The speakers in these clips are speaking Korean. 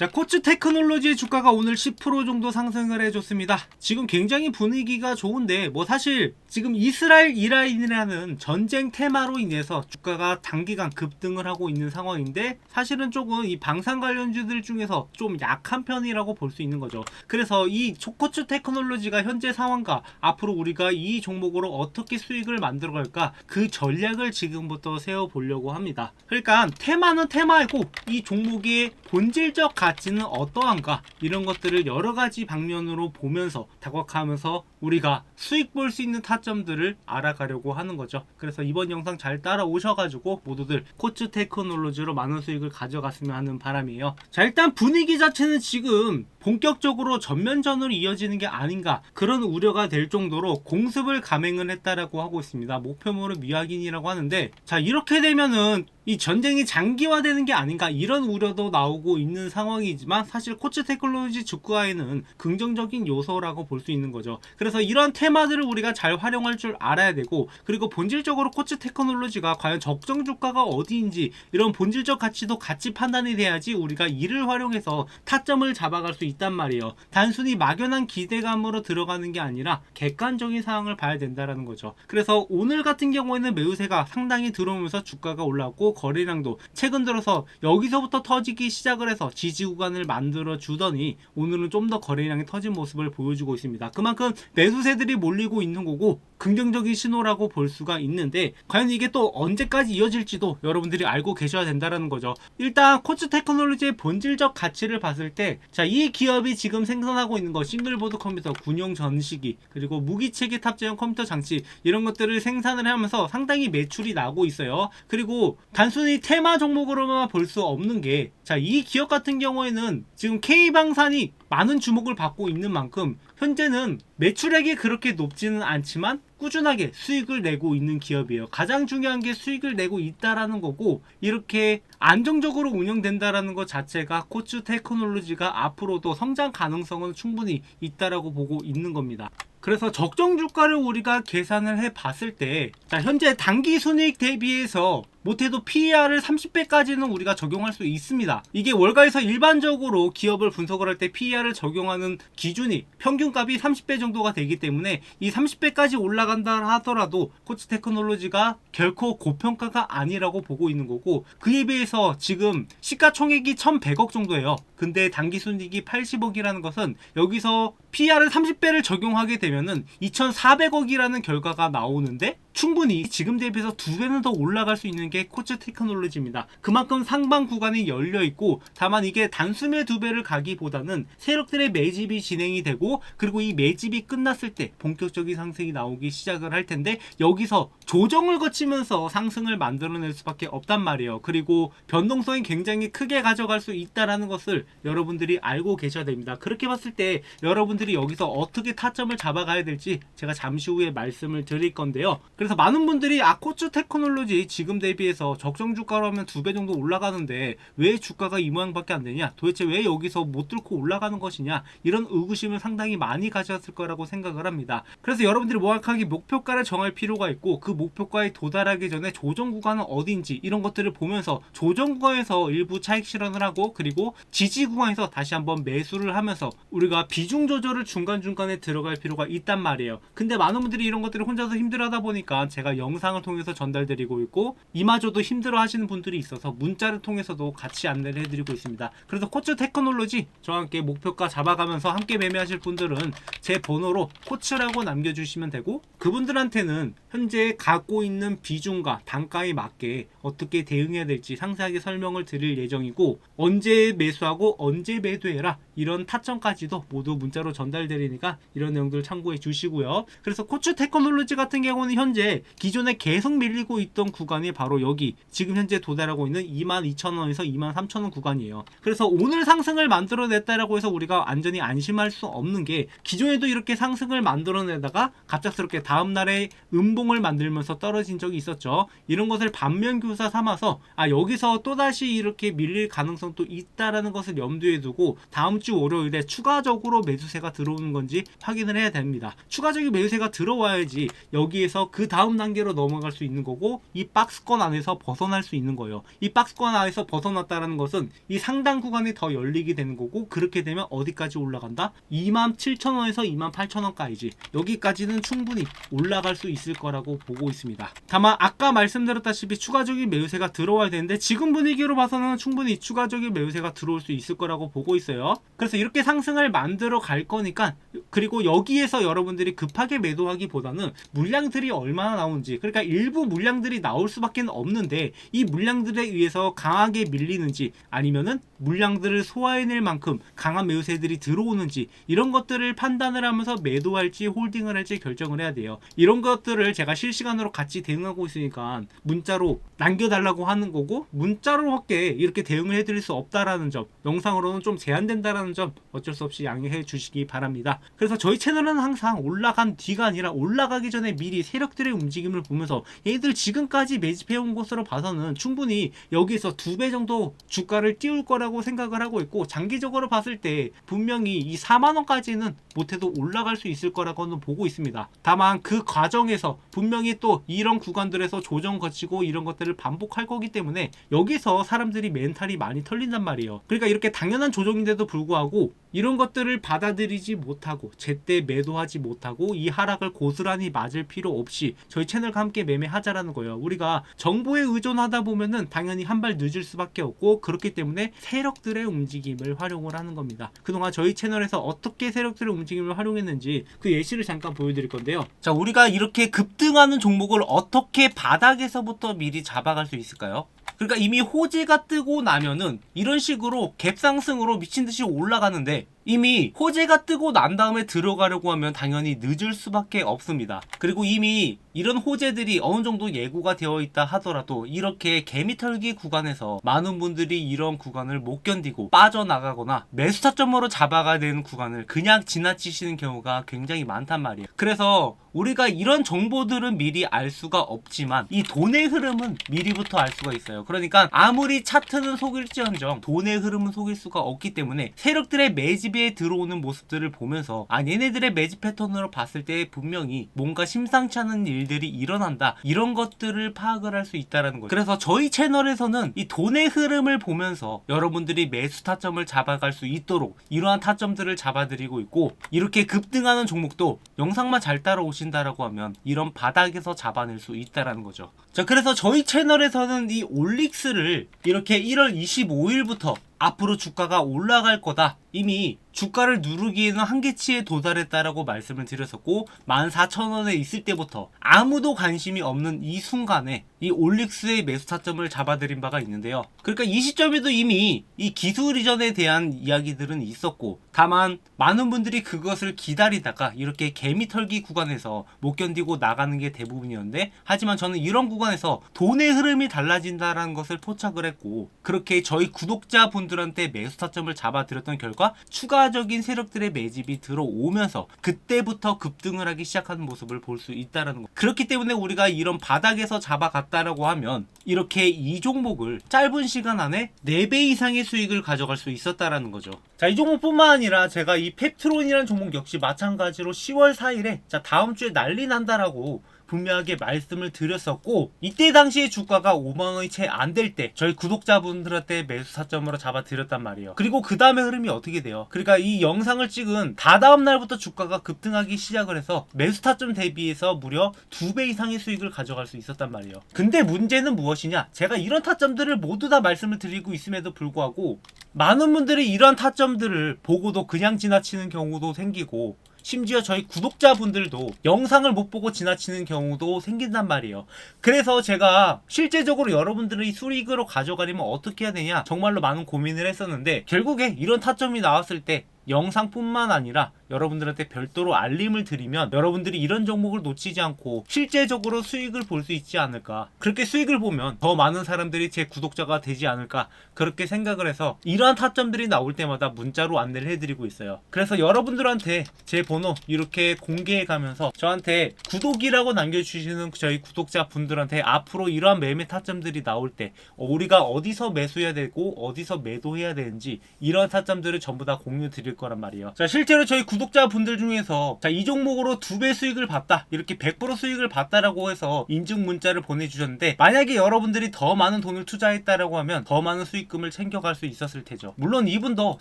자, 코츠 테크놀로지의 주가가 오늘 10% 정도 상승을 해줬습니다. 지금 굉장히 분위기가 좋은데, 뭐 사실 지금 이스라엘 이란이라는 전쟁 테마로 인해서 주가가 단기간 급등을 하고 있는 상황인데, 사실은 조금 이 방산 관련주들 중에서 좀 약한 편이라고 볼 수 있는 거죠. 그래서 이 코츠 테크놀로지가 현재 상황과 앞으로 우리가 이 종목으로 어떻게 수익을 만들어 갈까 그 전략을 지금부터 세워보려고 합니다. 그러니까 테마는 테마이고 이 종목의 본질적 가 치는 어떠한가 이런 것들을 여러 가지 방면으로 보면서 다각하면서 우리가 수익 볼 수 있는 타점들을 알아가려고 하는 거죠. 그래서 이번 영상 잘 따라오셔가지고 모두들 코츠 테크놀로지로 많은 수익을 가져갔으면 하는 바람이에요. 자 일단 분위기 자체는 지금 본격적으로 전면전으로 이어지는 게 아닌가 그런 우려가 될 정도로 공습을 감행을 했다라고 하고 있습니다. 목표물은 미확인이라고 하는데 자 이렇게 되면은 이 전쟁이 장기화되는 게 아닌가 이런 우려도 나오고 있는 상황이지만 사실 코츠 테크놀로지 주가에는 긍정적인 요소라고 볼 수 있는 거죠. 그래서 이런 테마들을 우리가 잘 활용할 줄 알아야 되고 그리고 본질적으로 코츠 테크놀로지가 과연 적정 주가가 어디인지 이런 본질적 가치도 같이 판단이 돼야지 우리가 이를 활용해서 타점을 잡아갈 수 있단 말이에요. 단순히 막연한 기대감으로 들어가는 게 아니라 객관적인 상황을 봐야 된다라는 거죠. 그래서 오늘 같은 경우에는 매우세가 상당히 들어오면서 주가가 올랐고 거래량도 최근 들어서 여기서부터 터지기 시작을 해서 지지 구간을 만들어 주더니 오늘은 좀 더 거래량이 터진 모습을 보여주고 있습니다. 그만큼 매수세들이 몰리고 있는 거고 긍정적인 신호라고 볼 수가 있는데 과연 이게 또 언제까지 이어질지도 여러분들이 알고 계셔야 된다는 거죠. 일단 코츠 테크놀로지의 본질적 가치를 봤을 때 자 이 기업이 지금 생산하고 있는 거 싱글보드 컴퓨터, 군용 전시기 그리고 무기체계 탑재형 컴퓨터 장치 이런 것들을 생산을 하면서 상당히 매출이 나고 있어요. 그리고 단순히 테마 종목으로만 볼 수 없는 게 자 이 기업 같은 경우에는 지금 K방산이 많은 주목을 받고 있는 만큼 현재는 매출액이 그렇게 높지는 않지만 꾸준하게 수익을 내고 있는 기업이에요. 가장 중요한 게 수익을 내고 있다라는 거고 이렇게 안정적으로 운영된다라는 것 자체가 코츠 테크놀로지가 앞으로도 성장 가능성은 충분히 있다라고 보고 있는 겁니다. 그래서 적정 주가를 우리가 계산을 해 봤을 때, 자, 현재 단기 순이익 대비해서 못해도 PER을 30배까지는 우리가 적용할 수 있습니다. 이게 월가에서 일반적으로 기업을 분석을 할 때 PER을 적용하는 기준이 평균값이 30배 정도가 되기 때문에 이 30배까지 올라간다 하더라도 코치 테크놀로지가 결코 고평가가 아니라고 보고 있는 거고 그에 비해서 지금 시가총액이 1100억 정도예요. 근데 단기 순이익이 80억이라는 것은 여기서 PER을 30배를 적용하게 되면은 2,400억이라는 결과가 나오는데 충분히 지금 대비해서 두 배는 더 올라갈 수 있는 게 코츠 테크놀로지입니다. 그만큼 상방 구간이 열려 있고 다만 이게 단숨에 두 배를 가기보다는 세력들의 매집이 진행이 되고 그리고 이 매집이 끝났을 때 본격적인 상승이 나오기 시작을 할 텐데 여기서 조정을 거치면서 상승을 만들어낼 수밖에 없단 말이에요. 그리고 변동성이 굉장히 크게 가져갈 수 있다라는 것을 여러분들이 알고 계셔야 됩니다. 그렇게 봤을 때 여러분들이 여기서 어떻게 타점을 잡아가야 될지 제가 잠시 후에 말씀을 드릴 건데요. 그래서 많은 분들이 아 코츠 테크놀로지 지금 대비해서 적정 주가로 하면 두 배 정도 올라가는데 왜 주가가 이 모양밖에 안 되냐? 도대체 왜 여기서 못 뚫고 올라가는 것이냐? 이런 의구심을 상당히 많이 가졌을 거라고 생각을 합니다. 그래서 여러분들이 정확하게 목표가를 정할 필요가 있고 그 목표가에 도달하기 전에 조정 구간은 어딘지 이런 것들을 보면서 조정 구간에서 일부 차익 실현을 하고 그리고 지지 구간에서 다시 한번 매수를 하면서 우리가 비중 조절을 중간중간에 들어갈 필요가 있단 말이에요. 근데 많은 분들이 이런 것들을 혼자서 힘들어 하다 보니까 제가 영상을 통해서 전달드리고 있고 이마저도 힘들어 하시는 분들이 있어서 문자를 통해서도 같이 안내를 해드리고 있습니다. 그래서 코츠 테크놀로지 저와 함께 목표가 잡아가면서 함께 매매하실 분들은 제 번호로 코츠라고 남겨주시면 되고 그분들한테는 현재 갖고 있는 비중과 단가에 맞게 어떻게 대응해야 될지 상세하게 설명을 드릴 예정이고 언제 매수하고 언제 매도해라 이런 타점까지도 모두 문자로 전달드리니까 이런 내용들 참고해 주시고요. 그래서 코츠 테크놀로지 같은 경우는 현재 기존에 계속 밀리고 있던 구간이 바로 여기 지금 현재 도달하고 있는 22,000원에서 23,000원 구간이에요. 그래서 오늘 상승을 만들어냈다라고 해서 우리가 완전히 안심할 수 없는 게 기존에도 이렇게 상승을 만들어내다가 갑작스럽게 다음 날에 음봉을 만들면서 떨어진 적이 있었죠. 이런 것을 반면교사 삼아서 아 여기서 또다시 이렇게 밀릴 가능성도 있다라는 것을 염두에 두고 다음 주 월요일에 추가적으로 매수세가 들어오는 건지 확인을 해야 됩니다. 추가적인 매수세가 들어와야지 여기에서 그 다음 단계로 넘어갈 수 있는 거고 이 박스권 안에서 벗어날 수 있는 거예요. 이 박스권 안에서 벗어났다라는 것은 이 상단 구간이 더 열리게 되는 거고 그렇게 되면 어디까지 올라간다? 27,000원에서 28,000원까지 여기까지는 충분히 올라갈 수 있을 거라고 보고 있습니다. 다만 아까 말씀드렸다시피 추가적인 매수세가 들어와야 되는데 지금 분위기로 봐서는 충분히 추가적인 매수세가 들어올 수 있을 거라고 보고 있어요. 그래서 이렇게 상승을 만들어 갈 거니까 그리고 여기에서 여러분들이 급하게 매도하기보다는 물량들이 얼마나 나오는지 그러니까 일부 물량들이 나올 수밖에 없는데 이 물량들에 의해서 강하게 밀리는지 아니면은 물량들을 소화해낼 만큼 강한 매수세들이 들어오는지 이런 것들을 판단을 하면서 매도할지 홀딩을 할지 결정을 해야 돼요. 이런 것들을 제가 실시간으로 같이 대응하고 있으니까 문자로 남겨달라고 하는 거고 문자로밖에 이렇게 대응을 해드릴 수 없다라는 점 영상으로는 좀 제한된다라는 점 어쩔 수 없이 양해해 주시기 바랍니다. 그래서 저희 채널은 항상 올라간 뒤가 아니라 올라가기 전에 미리 세력들의 움직임을 보면서 얘들 지금까지 매집해온 것으로 봐서는 충분히 여기서 두 배 정도 주가를 띄울 거라고 생각을 하고 있고 장기적으로 봤을 때 분명히 이 4만 원까지는 못해도 올라갈 수 있을 거라고는 보고 있습니다. 다만 그 과정에서 분명히 또 이런 구간들에서 조정 거치고 이런 것들을 반복할 거기 때문에 여기서 사람들이 멘탈이 많이 털린단 말이에요. 그러니까 이렇게 당연한 조정인데도 불구하고 이런 것들을 받아들이지 못하고 제때 매도하지 못하고 이 하락을 고스란히 맞을 필요 없이 저희 채널과 함께 매매하자라는 거예요. 우리가 정보에 의존하다 보면은 당연히 한 발 늦을 수밖에 없고 그렇기 때문에 세력들의 움직임을 활용을 하는 겁니다. 그동안 저희 채널에서 어떻게 세력들의 움직임을 활용했는지 그 예시를 잠깐 보여드릴 건데요. 자, 우리가 이렇게 급등하는 종목을 어떻게 바닥에서부터 미리 잡아갈 수 있을까요? 그러니까 이미 호재가 뜨고 나면은 이런 식으로 갭상승으로 미친 듯이 올라가는데 이미 호재가 뜨고 난 다음에 들어가려고 하면 당연히 늦을 수밖에 없습니다. 그리고 이미 이런 호재들이 어느 정도 예고가 되어 있다 하더라도 이렇게 개미털기 구간에서 많은 분들이 이런 구간을 못 견디고 빠져나가거나 매수 타점으로 잡아가야 되는 구간을 그냥 지나치시는 경우가 굉장히 많단 말이에요. 그래서 우리가 이런 정보들은 미리 알 수가 없지만 이 돈의 흐름은 미리부터 알 수가 있어요. 그러니까 아무리 차트는 속일지언정 돈의 흐름은 속일 수가 없기 때문에 세력들의 매집 에 들어오는 모습들을 보면서 아 얘네들의 매집 패턴으로 봤을 때 분명히 뭔가 심상치 않은 일들이 일어난다 이런 것들을 파악을 할 수 있다라는 거예요. 그래서 저희 채널에서는 이 돈의 흐름을 보면서 여러분들이 매수 타점을 잡아갈 수 있도록 이러한 타점들을 잡아드리고 있고 이렇게 급등하는 종목도 영상만 잘 따라오신다라고 하면 이런 바닥에서 잡아낼 수 있다라는 거죠. 자 그래서 저희 채널에서는 이 올릭스를 이렇게 1월 25일부터 앞으로 주가가 올라갈 거다. 이미 주가를 누르기에는 한계치에 도달했다라고 말씀을 드렸었고 14,000원에 있을 때부터 아무도 관심이 없는 이 순간에 이 올릭스의 매수 타점을 잡아드린 바가 있는데요. 그러니까 이 시점에도 이미 이 기술 이전에 대한 이야기들은 있었고 다만 많은 분들이 그것을 기다리다가 이렇게 개미 털기 구간에서 못 견디고 나가는 게 대부분이었는데 하지만 저는 이런 구간에서 돈의 흐름이 달라진다라는 것을 포착을 했고 그렇게 저희 구독자분들한테 매수 타점을 잡아드렸던 결과 추가적인 세력들의 매집이 들어오면서 그때부터 급등을 하기 시작하는 모습을 볼 수 있다라는 거. 그렇기 때문에 우리가 이런 바닥에서 잡아갔다라고 하면 이렇게 이 종목을 짧은 시간 안에 4배 이상의 수익을 가져갈 수 있었다라는 거죠. 자, 이 종목뿐만 아니라 제가 이 펩트론이라는 종목 역시 마찬가지로 10월 4일에 자, 다음 주에 난리 난다라고 분명하게 말씀을 드렸었고 이때 당시에 주가가 5만 원이 채 안 될 때 저희 구독자분들한테 매수 사점으로 잡아 드렸단 말이에요. 그리고 그 다음에 흐름이 어떻게 돼요? 그러니까 이 영상을 찍은 다다음 날부터 주가가 급등하기 시작을 해서 매수 타점 대비해서 무려 2배 이상의 수익을 가져갈 수 있었단 말이에요. 근데 문제는 무엇이냐? 제가 이런 타점들을 모두 다 말씀을 드리고 있음에도 불구하고 많은 분들이 이런 타점들을 보고도 그냥 지나치는 경우도 생기고 심지어 저희 구독자분들도 영상을 못 보고 지나치는 경우도 생긴단 말이에요. 그래서 제가 실제적으로 여러분들이 수익으로 가져가려면 어떻게 해야 되냐 정말로 많은 고민을 했었는데 결국에 이런 타점이 나왔을 때 영상뿐만 아니라 여러분들한테 별도로 알림을 드리면 여러분들이 이런 종목을 놓치지 않고 실제적으로 수익을 볼 수 있지 않을까. 그렇게 수익을 보면 더 많은 사람들이 제 구독자가 되지 않을까. 그렇게 생각을 해서 이러한 타점들이 나올 때마다 문자로 안내를 해드리고 있어요. 그래서 여러분들한테 제 번호 이렇게 공개해 가면서 저한테 구독이라고 남겨주시는 저희 구독자 분들한테 앞으로 이러한 매매 타점들이 나올 때 어, 우리가 어디서 매수해야 되고 어디서 매도해야 되는지 이런 타점들을 전부 다 공유 드릴 거란 말이에요. 자, 실제로 저희 구독 구독자분들 중에서 자 이 종목으로 두 배 수익을 봤다 이렇게 100% 수익을 봤다라고 해서 인증 문자를 보내주셨는데 만약에 여러분들이 더 많은 돈을 투자했다라고 하면 더 많은 수익금을 챙겨갈 수 있었을 테죠. 물론 이분도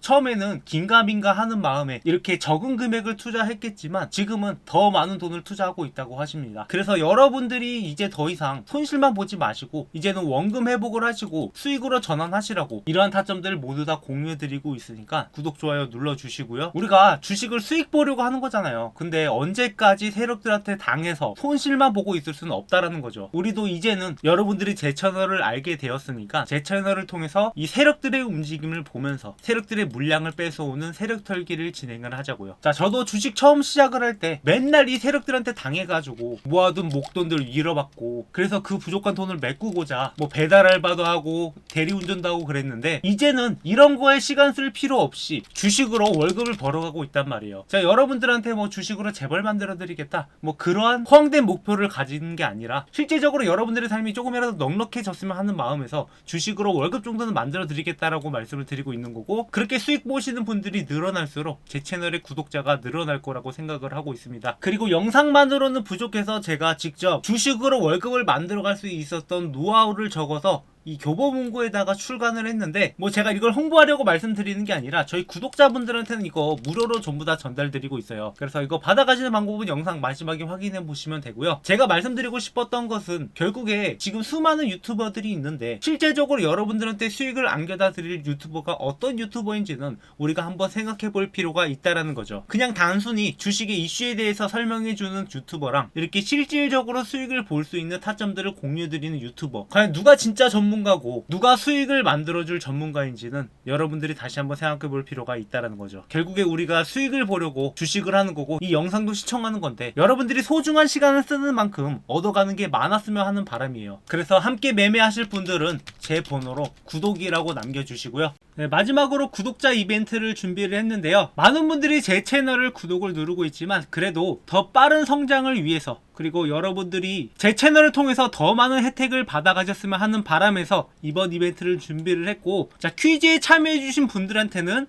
처음에는 긴가민가 하는 마음에 이렇게 적은 금액을 투자했겠지만 지금은 더 많은 돈을 투자하고 있다고 하십니다. 그래서 여러분들이 이제 더 이상 손실만 보지 마시고 이제는 원금 회복을 하시고 수익으로 전환하시라고 이러한 타점들을 모두 다 공유해드리고 있으니까 구독 좋아요 눌러주시고요. 우리가 주식을 수익 보려고 하는 거잖아요. 근데 언제까지 세력들한테 당해서 손실만 보고 있을 수는 없다라는 거죠. 우리도 이제는 여러분들이 제 채널을 알게 되었으니까 제 채널을 통해서 이 세력들의 움직임을 보면서 세력들의 물량을 뺏어오는 세력 털기를 진행을 하자고요. 자 저도 주식 처음 시작을 할 때 맨날 이 세력들한테 당해가지고 모아둔 목돈들 잃어받고 그래서 그 부족한 돈을 메꾸고자 뭐 배달 알바도 하고 대리운전도 하고 그랬는데 이제는 이런 거에 시간 쓸 필요 없이 주식으로 월급을 벌어가고 있단 말이에요 자 여러분들한테 뭐 주식으로 재벌 만들어 드리겠다. 뭐 그러한 허황된 목표를 가지는 게 아니라 실제적으로 여러분들의 삶이 조금이라도 넉넉해졌으면 하는 마음에서 주식으로 월급 정도는 만들어 드리겠다라고 말씀을 드리고 있는 거고 그렇게 수익 보시는 분들이 늘어날수록 제 채널의 구독자가 늘어날 거라고 생각을 하고 있습니다. 그리고 영상만으로는 부족해서 제가 직접 주식으로 월급을 만들어 갈 수 있었던 노하우를 적어서 이 교보문고에다가 출간을 했는데 뭐 제가 이걸 홍보하려고 말씀드리는 게 아니라 저희 구독자분들한테는 이거 무료로 전부 다 전달드리고 있어요. 그래서 이거 받아가시는 방법은 영상 마지막에 확인해 보시면 되고요. 제가 말씀드리고 싶었던 것은 결국에 지금 수많은 유튜버들이 있는데 실제적으로 여러분들한테 수익을 안겨다 드릴 유튜버가 어떤 유튜버인지는 우리가 한번 생각해 볼 필요가 있다라는 거죠. 그냥 단순히 주식의 이슈에 대해서 설명해 주는 유튜버랑 이렇게 실질적으로 수익을 볼 수 있는 타점들을 공유 드리는 유튜버 과연 누가 진짜 전 문가고 누가 수익을 만들어줄 전문가인지는 여러분들이 다시 한번 생각해 볼 필요가 있다라는 거죠. 결국에 우리가 수익을 보려고 주식을 하는 거고 이 영상도 시청하는 건데 여러분들이 소중한 시간을 쓰는 만큼 얻어가는 게 많았으면 하는 바람이에요. 그래서 함께 매매하실 분들은 제 번호로 구독이라고 남겨주시고요. 네, 마지막으로 구독자 이벤트를 준비를 했는데요. 많은 분들이 제 채널을 구독을 누르고 있지만 그래도 더 빠른 성장을 위해서 그리고 여러분들이 제 채널을 통해서 더 많은 혜택을 받아가셨으면 하는 바람에서 이번 이벤트를 준비를 했고 자 퀴즈에 참여해주신 분들한테는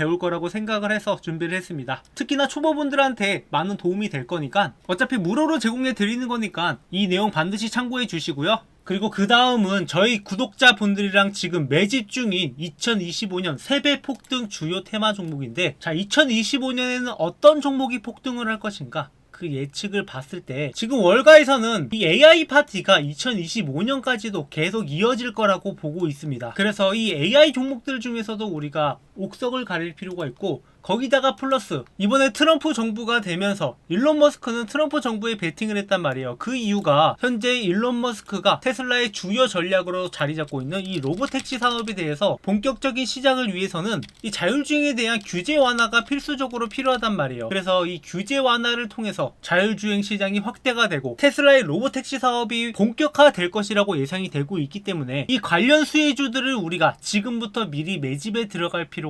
배울 거라고 생각을 해서 준비를 했습니다. 특히나 초보분들한테 많은 도움이 될 거니까 어차피 무료로 제공해 드리는 거니까 이 내용 반드시 참고해 주시고요. 그리고 그 다음은 저희 구독자분들이랑 지금 매집 중인 2025년 세배 폭등 주요 테마 종목인데 자 2025년에는 어떤 종목이 폭등을 할 것인가 그 예측을 봤을 때 지금 월가에서는 이 AI 파티가 2025년까지도 계속 이어질 거라고 보고 있습니다. 그래서 이 AI 종목들 중에서도 우리가 옥석을 가릴 필요가 있고 거기다가 플러스 이번에 트럼프 정부가 되면서 일론 머스크는 트럼프 정부에 베팅을 했단 말이에요. 그 이유가 현재 일론 머스크가 테슬라의 주요 전략으로 자리 잡고 있는 이 로보택시 산업에 대해서 본격적인 시작을 위해서는 이 자율주행에 대한 규제 완화가 필수적으로 필요하단 말이에요. 그래서 이 규제 완화를 통해서 자율주행 시장이 확대가 되고 테슬라의 로보택시 사업이 본격화될 것이라고 예상이 되고 있기 때문에 이 관련 수혜주들을 우리가 지금부터 미리 매집에 들어갈 필요가